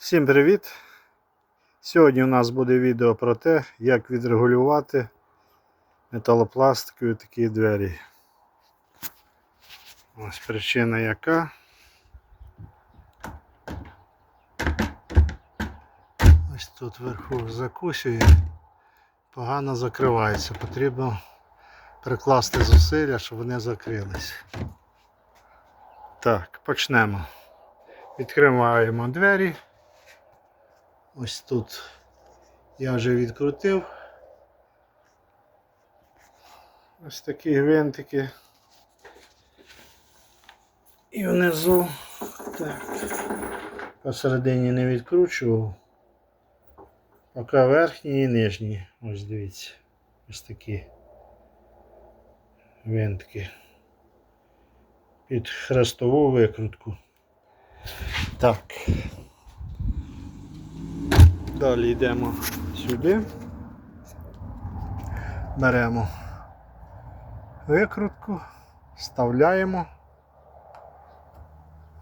Всім привіт! Сьогодні у нас буде відео про те, як відрегулювати металопластикові такі двері. Ось причина яка. Ось тут вверху закусює, погано закривається. Потрібно прикласти зусилля, щоб вони закрилися. Так, почнемо. Відкриваємо двері. Ось тут я вже відкрутив. Ось такі гвинтики. І внизу так. Посередині не відкручував. Поки верхні і нижні. Ось дивіться. Ось такі гвинтики. Під хрестову викрутку. Так. Далі йдемо сюди. Беремо викрутку, вставляємо.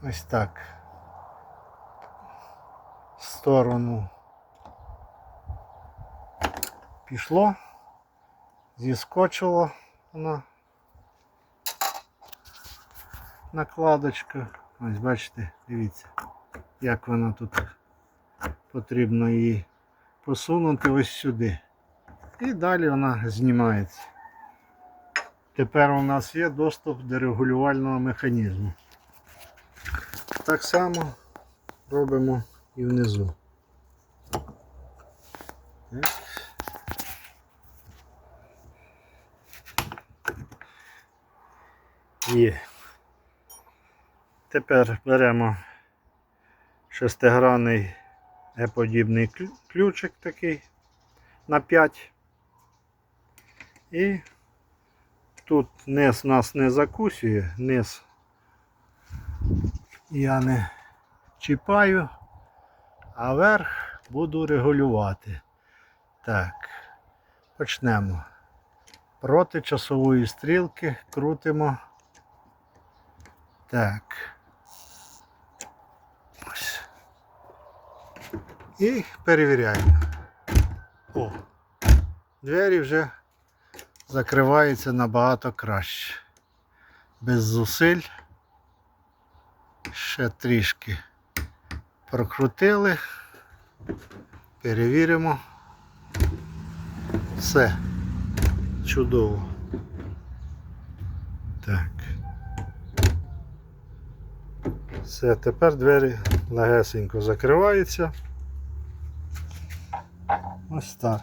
Ось так. В сторону пішло, зіскочило вона накладочка. Ось бачите, дивіться, як вона тут потрібно її посунути ось сюди. І далі вона знімається. Тепер у нас є доступ до регулювального механізму. Так само робимо і внизу. Є. Тепер беремо шестигранний Е-подібний ключик такий на 5. І тут низ нас не закусює, низ я не чіпаю, а верх буду регулювати. Так, почнемо. Проти часової стрілки крутимо. Так. І перевіряємо. О, двері вже закриваються набагато краще. Без зусиль. Ще трішки прокрутили. Перевіримо. Все. Чудово. Так. Все, тепер двері легесенько закриваються. Ось так.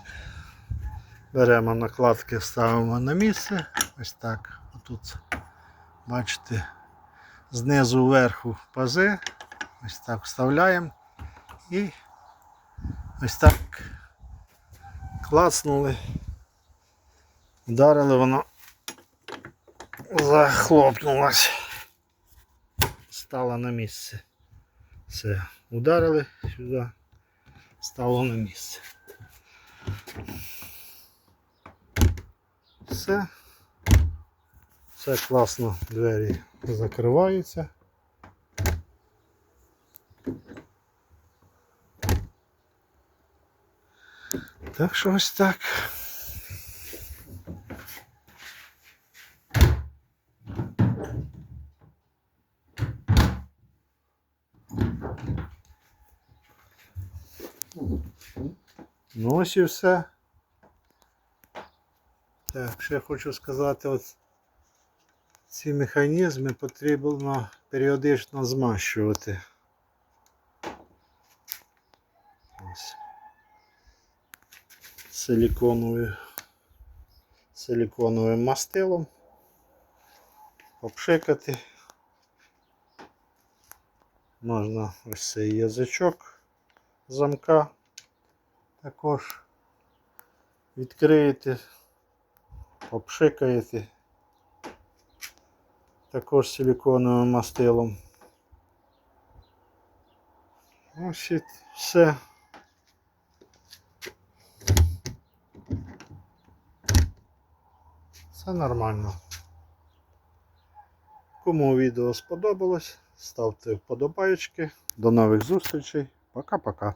Беремо накладки, ставимо на місце. Ось так. Отут, бачите, знизу вверху пази. Ось так вставляємо і ось так клацнули. Вдарили, воно захлопнулось. Стало на місце. Все, ударили сюди, стало на місце. Все. Все класно, двері закриваються. Так що ось так. Ну ось і все. Так, ще хочу сказати, от ці механізми потрібно періодично змащувати. Ось. Силіконовою, силіконовим мастилом. Попшикати. Можна ось цей язичок замка також відкриєте, обшикаєте також силіконовим мастилом. Ось і все. Все нормально. Кому відео сподобалось, ставте вподобайки. До нових зустрічей. Пока-пока.